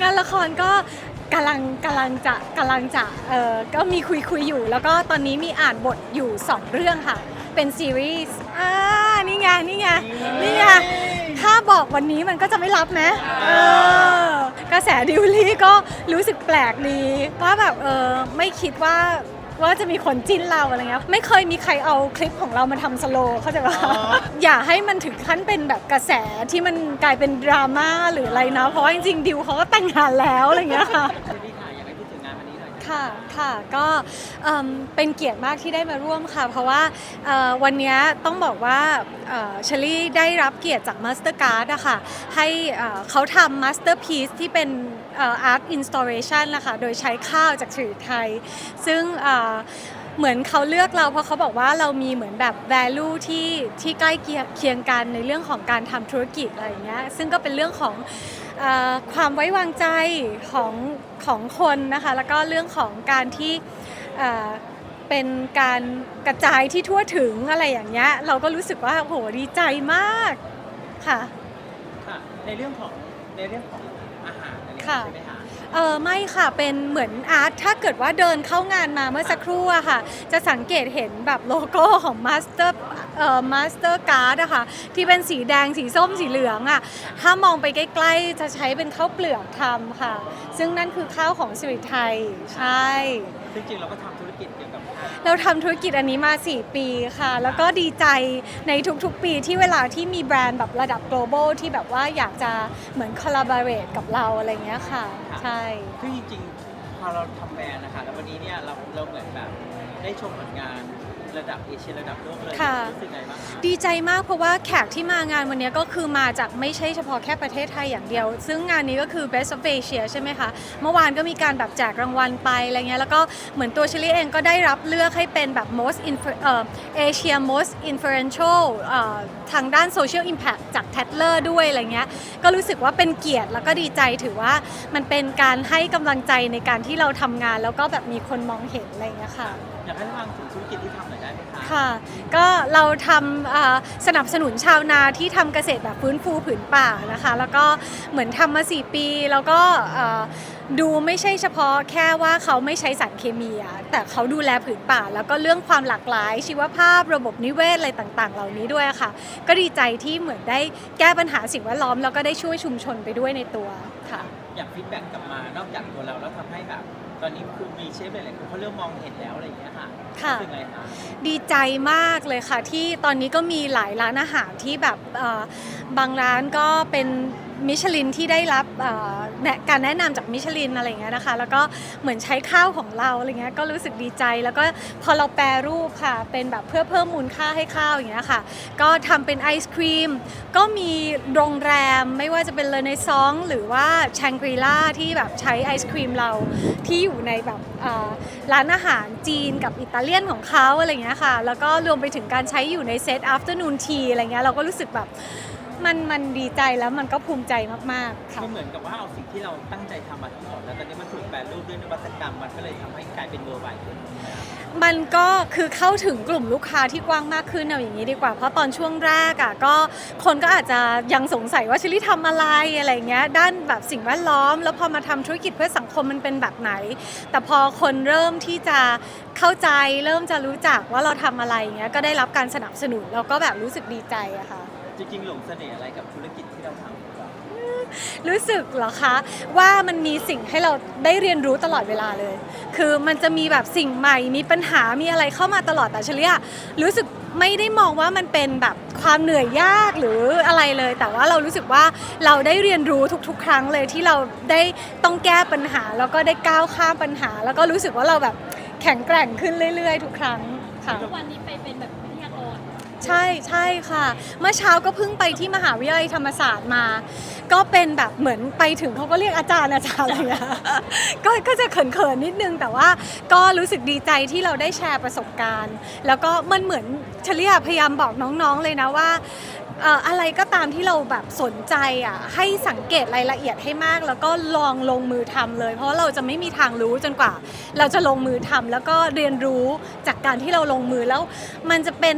งานละครก็กำลังกำลังจะกำลังจะเออก็มีคุยคุยอยู่ แล้วก็ตอนนี้มีอ่านบทอยู่ 2 เรื่องค่ะ เป็นซีรีส์อ่านี่ไงนี่ไงนี่ไงถ้าบอกวันนี้มันก็จะไม่รับนะเออกระแสดิวลี่ก็รู้สึกแปลกดีว่าแบบเออไม่คิดว่า ว่าจะมีคนจิ้นเราอะไรเงี้ยไม่เคยมีใครเอาคลิปของเรามาทำสโลว์เข้าใจปะอย่าให้มันถึงขั้นเป็นแบบกระแสที่มันกลายเป็นดราม่าหรืออะไรนะ เพราะว่าจริงๆดิวเขาก็แต่งงานแล้วอะไรเงี้ยค่ะพี่ค่ะอยากให้พูดถึงงานวันนี้หน่อยค่ะค่ะก็เอิ่มเป็นเกียรติมากที่ได้มาร่วมค่ะ เพราะว่าเอ่อวันเนี้ยต้องบอกว่าเอ่อเชลลี่ได้รับเกียรติจาก Mastercard อะค่ะให้เอ่อเขาทำ Masterpiece ที่เป็น อ่อ Art Installation นะคะโดยใช้ข้าวจากสื่อไทย ซึ่งเหมือนเขาเลือกเราเพราะเขาบอกว่าเรามีเหมือนแบบ value ที่ที่ใกล้เคียงกันในเรื่องของการทำธุรกิจอะไรอย่างเงี้ยซึ่งก็เป็นเรื่องของอความไว้วางใจของของคนนะคะแล้วก็เรื่องของการที่เป็นการกระจายที่ทั่วถึงอะไรอย่างเงี้ยเราก็รู้สึกว่าโหดีใจมากค่ะในเรื่องของในเรื่องของ ค่ะเงี้ยใช่ไหมคะเออไม่ค่ะเป็นเหมือนอาร์ตถ้าเกิดว่าเดินเข้างานมาเมื่อสักครู่อะค่ะ จะสังเกตเห็นแบบโลโก้ของ Master เอ่อ Master Card อะค่ะที่เป็นสีแดงสีส้มสีเหลืองอะถ้ามองไปใกล้ ๆ จะใช้เป็นข้าวเปลือกทำค่ะ ซึ่งนั่นคือข้าวของสิริไทย ใช่ ซึ่งจริงเราก็ทำธุรกิจเกี่ยวกับข้าว เราทำธุรกิจอันนี้มา 4 ปีค่ะ แล้วก็ดีใจในทุกๆ ปีที่เวลาที่มีแบรนด์แบบระดับ global ที่แบบว่าอยากจะเหมือน collaborate กับเราอะไรเงี้ยค่ะ ใช่ซึ่งจริงๆพอเราทำแบรนด์นะคะแล้ววันนี้เนี่ยเราเราเหมือนแบบได้ชมผลงาน ระดับเอเชียระดับโลกเลยค่ะ รู้สึกไงบ้างคะดีใจมากเพราะว่าแขกที่มางานวันนี้ก็คือมาจากไม่ใช่เฉพาะแค่ประเทศไทยอย่างเดียว ซึ่งงานนี้ก็คือ Best of Asia ใช่ไหมคะ เมื่อวานก็มีการแบบแจกรางวัลไปอะไรเงี้ยแล้วก็เหมือนตัวเชลี่เองก็ได้รับเลือกให้เป็นแบบ most influ- เอ่อ Asia most influential เอ่อทางด้าน social impact จาก Tatler ด้วยอะไรเงี้ยก็รู้สึกว่าเป็นเกียรติแล้วก็ดีใจถือว่ามันเป็นการให้กำลังใจในการที่เราทำงาน แล้วก็แบบมีคนมองเห็นอะไรเงี้ยค่ะ อยากให้ฟังถึงธุรกิจที่ทำหน่อยได้ไหมคะค่ะ ก็เราทำอ่าสนับสนุนชาวนาที่ทำเกษตรแบบฟื้นฟูผืนป่านะคะ แล้วก็เหมือนทำมา 4 ปี แล้วก็อ่าดูไม่ใช่เฉพาะแค่ว่าเขาไม่ใช้สารเคมีอะแต่เขาดูแลผืนป่า แล้วก็เรื่องความหลากหลายชีวภาพระบบนิเวศอะไรต่างๆ เหล่านี้ด้วยค่ะ ก็ดีใจที่เหมือนได้แก้ปัญหาสิ่งแวดล้อมแล้วก็ได้ช่วยชุมชนไปด้วยในตัวค่ะ อยากฟีดแบ็กกลับมานอกจากตัวเราแล้วทำให้แบบ ตอนนี้คือมีเชฟหลายๆคนเขาเริ่มมองเห็นแล้วอะไรอย่างเงี้ยค่ะค่ะ รู้สึกไงคะดีใจมากเลยค่ะที่ตอนนี้ก็มีหลายร้านอาหารที่แบบเอ่อบางร้านก็เป็น มิชลินที่ได้รับการแนะนำจากมิชลินอะไรเงี้ยนะคะ แล้วก็เหมือนใช้ข้าวของเราอะไรเงี้ยก็รู้สึกดีใจ แล้วก็พอเราแปรรูปค่ะ เป็นแบบเพื่อเพิ่มมูลค่าให้ข้าวอย่างเงี้ยค่ะ ก็ทำเป็นไอศครีม ก็มีโรงแรมไม่ว่าจะเป็นเลในซองหรือว่าแชงกรีล่าที่แบบใช้ไอศครีมเราที่อยู่ในแบบร้านอาหารจีนกับอิตาเลียนของเขาอะไรเงี้ยค่ะ แล้วก็รวมไปถึงการใช้อยู่ในเซต afternoon tea อะไรเงี้ยเราก็รู้สึกแบบ มันมันดีใจแล้วมันก็ภูมิใจมากๆค่ะ มันเหมือนกับว่าเอาสิ่งที่เราตั้งใจทำมาทั้งหมดแล้วตอนนี้มันถูกแปลรูปด้วยนวัตกรรมมันก็เลยทำให้กลายเป็นเวอร์ไบขึ้นมันก็คือเข้าถึงกลุ่มลูกค้าที่กว้างมากขึ้นเอาอย่างนี้ดีกว่า เพราะตอนช่วงแรกอะก็คนก็อาจจะยังสงสัยว่าชิลลี่ทำอะไรอะไรเงี้ยด้านแบบสิ่งแวดล้อม แล้วพอมาทำธุรกิจเพื่อสังคมมันเป็นแบบไหน แต่พอคนเริ่มที่จะเข้าใจเริ่มจะรู้จักว่าเราทำอะไรเงี้ยก็ได้รับการสนับสนุนแล้วก็แบบรู้สึกดีใจอะค่ะ จริงๆหลงเสน่ห์อะไรกับธุรกิจที่เราทำรู้สึกเหรอคะ ว่ามันมีสิ่งให้เราได้เรียนรู้ตลอดเวลาเลย คือมันจะมีแบบสิ่งใหม่มีปัญหามีอะไรเข้ามาตลอดแต่เฉลี่ยรู้สึกไม่ได้มองว่ามันเป็นแบบความเหนื่อยยากหรืออะไรเลย แต่ว่าเรารู้สึกว่าเราได้เรียนรู้ทุก ๆ ครั้งเลยที่เราได้ต้องแก้ปัญหา แล้วก็ได้ก้าวข้ามปัญหา แล้วก็รู้สึกว่าเราแบบแข็งแกร่งขึ้นเรื่อย ๆ ทุกครั้งค่ะ ทุกวันนี้ไปเป็ ใช่ใช่ค่ะ เมื่อเช้าก็เพิ่งไปที่มหาวิทยาลัยธรรมศาสตร์มา ก็เป็นแบบเหมือนไปถึงเขาก็เรียกอาจารย์อาจารย์อะไรอย่างเงี้ยก็ก็จะเขินๆนิดนึง แต่ว่าก็รู้สึกดีใจที่เราได้แชร์ประสบการณ์ แล้วก็มันเหมือนเฉลี่ยพยายามบอกน้องๆเลยนะว่า เอ่ออะไรก็ตามที่เราแบบสนใจอะให้สังเกตรายละเอียดให้มาก แล้วก็ลองลงมือทำเลย เพราะเราจะไม่มีทางรู้จนกว่า เราจะลงมือทำแล้วก็เรียนรู้จากการที่เราลงมือแล้ว มันจะเป็น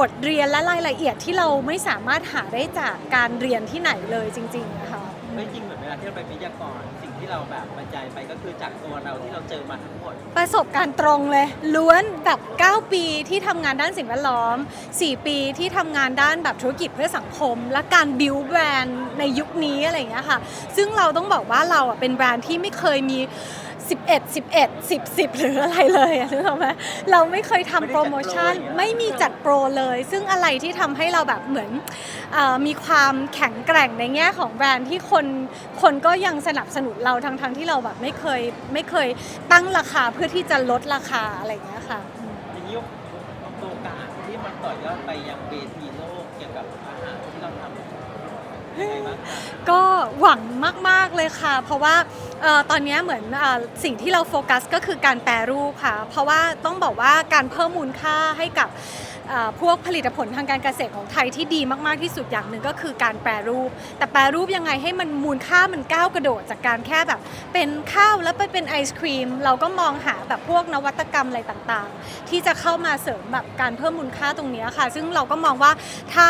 บทเรียนและรายละเอียดที่เราไม่สามารถหาได้จากการเรียนที่ไหนเลยจริงๆนะคะ ไม่จริงเหมือนเวลาที่เราไปวิทยากร ที่เราแบบบรรยายไปก็คือจากตัวเราที่เราเจอมาทั้งหมด ประสบการณ์ตรงเลย ล้วนแบบ 9 ปีที่ทำงานด้านสิ่งแวดล้อม 4 ปีที่ทำงานด้านแบบธุรกิจเพื่อสังคม และการบิวแบรนด์ในยุคนี้อะไรอย่างเงี้ยค่ะ ซึ่งเราต้องบอกว่าเราอะเป็นแบรนด์ที่ไม่เคยมี 11 11 10 10 หรืออะไรเลยอะนึกออกไหมเราไม่เคยทำโปรโมชั่น ไม่มีจัดโปรเลย ซึ่งอะไรที่ทำให้เราแบบเหมือนเออมีความแข็งแกร่งในแง่ของแบรนด์ที่คนคนก็ยังสนับสนุนเราทั้งทั้งๆที่เราแบบไม่เคยไม่เคยตั้งราคาเพื่อที่จะลดราคาอะไรอย่างเงี้ยค่ะอืมอย่างนี้โอกาสที่มันต่อยอดไปยังเวทีโลกเกี่ยวกับอาหารที่เราทำยังไงบ้างคะก็หวังมากๆเลยค่ะ เพราะว่า เอ่อตอนนี้เหมือนเออสิ่งที่เราโฟกัสก็คือการแปรรูปค่ะ เพราะว่าต้องบอกว่าการเพิ่มมูลค่าให้กับ พวกผลิตผลทางการเกษตรของไทยที่ดีมาก ๆ ที่สุดอย่างหนึ่งก็คือการแปรรูป แต่แปรรูปยังไงให้มันมูลค่ามันก้าวกระโดดจากการแค่แบบ เป็นข้าวแล้วไปเป็นไอศครีม เราก็มองหาแบบพวกนวัตกรรมอะไรต่างๆ ที่จะเข้ามาเสริมแบบการเพิ่มมูลค่าตรงนี้ค่ะ ซึ่งเราก็มองว่าถ้า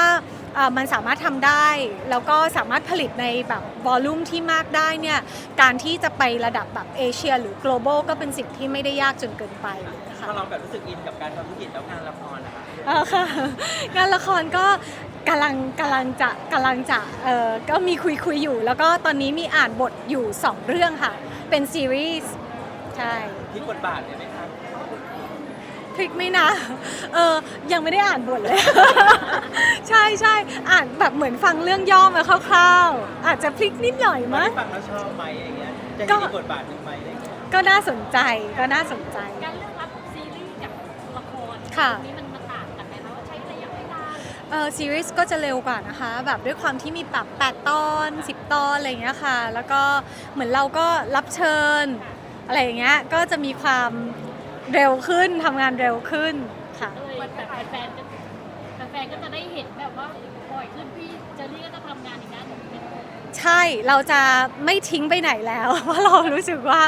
มันสามารถทำได้ แล้วก็สามารถผลิตในแบบวอลลุ่มที่มากได้เนี่ยการที่จะไประดับแบบเอเชีย หรือ global ก็เป็นสิ่งที่ไม่ได้ยากจนเกินไป นะคะพอเราแบบรู้สึกอินกับการทำธุรกิจแล้วงานละครนะคะเออค่ะ งานละครก็กำลังกำลังจะกำลังจะเออก็มีคุยคุยอยู่ แล้วก็ตอนนี้มีอ่านบทอยู่ 2 เรื่องค่ะ เป็นซีรีส์ใช่พลิกบทบาทเลยไหมคะพลิกไหมนะเออยังไม่ได้อ่านบทเลย ใช่ใช่อ่านแบบเหมือนฟังเรื่องย่อมาคร่าวๆ อาจจะพลิกนิดหน่อยมามั้งได้ฟังแล้วชอบไหมอย่างเงี้ยจะก็เห็นอีกบทบาทหนึ่งไหมอะไรเงี้ย ก็น่าสนใจก็น่าสนใจ การเลือก ครค่ะตรงนี้มันมันต่างกันไหมคะว่าใช้ระยะเวลาเออซีรีส์ก็จะเร็วกว่านะคะ แบบด้วยความที่มีแบบ8ตอน 10 ตอนอะไรอย่างเงี้ยค่ะ แล้วก็เหมือนเราก็รับเชิญ อะไรอย่างเงี้ยก็จะมีความเร็วขึ้นทำงานเร็วขึ้นค่ะก็เลยแบบแฟนๆก็แฟนๆก็จะได้เห็นแบบว่าบ่อยขึ้นพี่เจอรี่ก็จะทำงานอีก ใช่เราจะไม่ทิ้งไปไหนแล้วเพราะเรารู้สึกว่า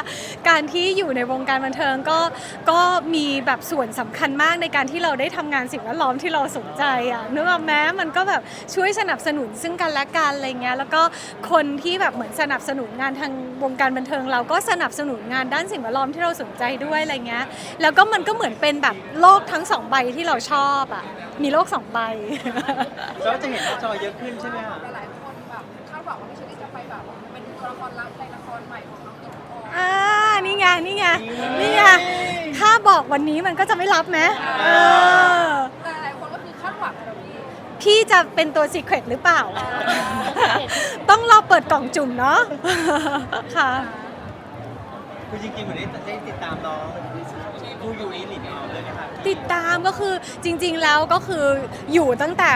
การที่อยู่ในวงการบันเทิงก็ก็มีแบบส่วนสำคัญมากในการที่เราได้ทำงานสิ่งแวดล้อมที่เราสนใจอะนึกออกไหมมันก็แบบช่วยสนับสนุนซึ่งกันและกันอะไรเงี้ยแล้วก็คนที่แบบเหมือนสนับสนุนงานทางวงการบันเทิง เราก็สนับสนุนงานด้านสิ่งแวดล้อมที่เราสนใจด้วยอะไรเงี้ยแล้วก็มันก็เหมือนเป็นแบบโลกทั้งสองใบที่เราชอบอะมีโลกสองใบแล้วจะเห็นจอเยอะขึ้นใช่ไหมคะ รใหม่ของน้องอิงออนอ่านี่ไงนี่ไงนี่ไงถ้าบอกวันนี้มันก็จะไม่รับไหมเออ แต่หลายคนก็คือคาดหวังนะพี่พี่จะเป็นตัวซีเครตหรือเปล่า ต้องรอเปิดกล่องจุ่มเนาะค่ะ คือจริงๆเหมือนได้ได้ติดตามน้อง ผู้อยู่อีหลินเอาเลยนะคะติดตามก็คือจริงๆแล้วก็คืออยู่ตั้งแต่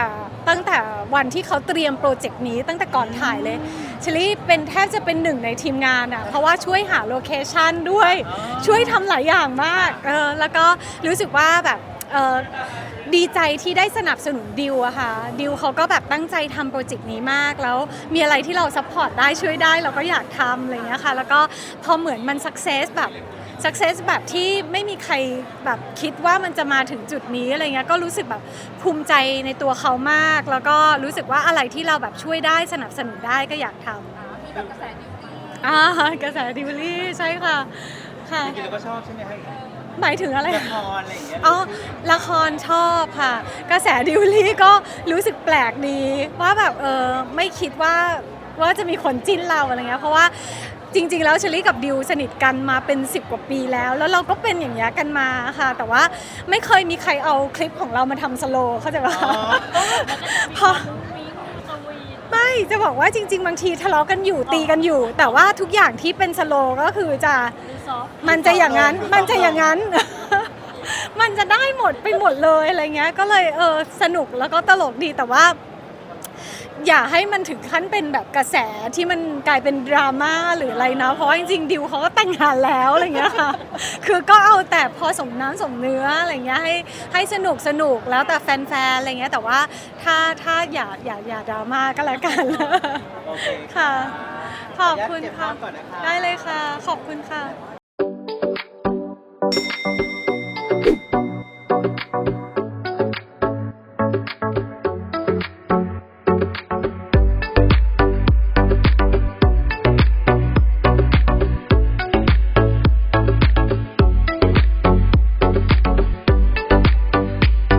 ตั้งแต่วันที่เขาเตรียมโปรเจกต์นี้ตั้งแต่ก่อนถ่ายเลยเชลี่เป็นแทบจะเป็นหนึ่งในทีมงานอะเพราะว่าช่วยหาโลเคชันด้วยอ๋อช่วยทำหลายอย่างมากเออแล้วก็รู้สึกว่าแบบเออดีใจที่ได้สนับสนุนดิวอะค่ะดิวเขาก็แบบตั้งใจทำโปรเจกต์นี้มาก แล้วมีอะไรที่เราซัพพอร์ตได้ช่วยได้เราก็อยากทำอะไรอย่างเงี้ยค่ะแล้วก็พอเหมือนมันสักเซสแบบ success แบบที่ไม่มีใครแบบคิดว่ามันจะมาถึงจุดนี้อะไรเงี้ยก็รู้สึกแบบภูมิใจในตัวเขามาก แล้วก็รู้สึกว่าอะไรที่เราแบบช่วยได้สนับสนุนได้ก็อยากทมีแบบกระแสดิวดีำอ่ากระแสดิวลี่ใช่ค่ะค่ะจริงๆเราก็ชอบใช่ไหมคะหมายถึงอะไร ละครอะไรอย่างเงี้ยอ๋อ ละครชอบค่ะ กระแสดิวลี่ก็รู้สึกแปลกดี ว่าแบบเออไม่คิดว่าว่าจะมีคนจิ้นเราอะไรเงี้ย เพราะว่า จริง ๆ แล้วเชลี่กับดิวสนิทกันมาเป็น 10 กว่าปีแล้ว แล้วเราก็เป็นอย่างเงี้ยกันมาค่ะ แต่ว่าไม่เคยมีใครเอาคลิปของเรามาทำสโลว์เข้าใจปะอ๋อพอมีสวีทไม่จะบอกว่าจริง ๆ บางทีทะเลาะกันอยู่ตีกันอยู่ แต่ว่าทุกอย่างที่เป็นสโลว์ก็คือจะหรือซอฟต์มันจะอย่างนั้นมันจะอย่างนั้น มันจะได้หมดไปหมดเลยอะไรเงี้ย ก็เลยเออสนุกแล้วก็ตลกดีแต่ว่า อย่าให้มันถึงขั้นเป็นแบบกระแสที่มันกลายเป็นดราม่าหรืออะไรนะ เพราะว่าจริงๆดิวเขาก็แต่งงานแล้วอะไรเงี้ยค่ะ คือก็เอาแต่พอสมน้ำสมเนื้ออะไรเงี้ยให้ให้สนุกสนุกแล้วแต่แฟนๆอะไรเงี้ยแต่ว่าถ้าถ้าอย่าอย่าอย่าดราม่าก็แล้วกันโอเคค่ะ ขอบคุณเก็บภาค่ะพก่อนนะคะได้เลยค่ะ ขอบคุณค่ะ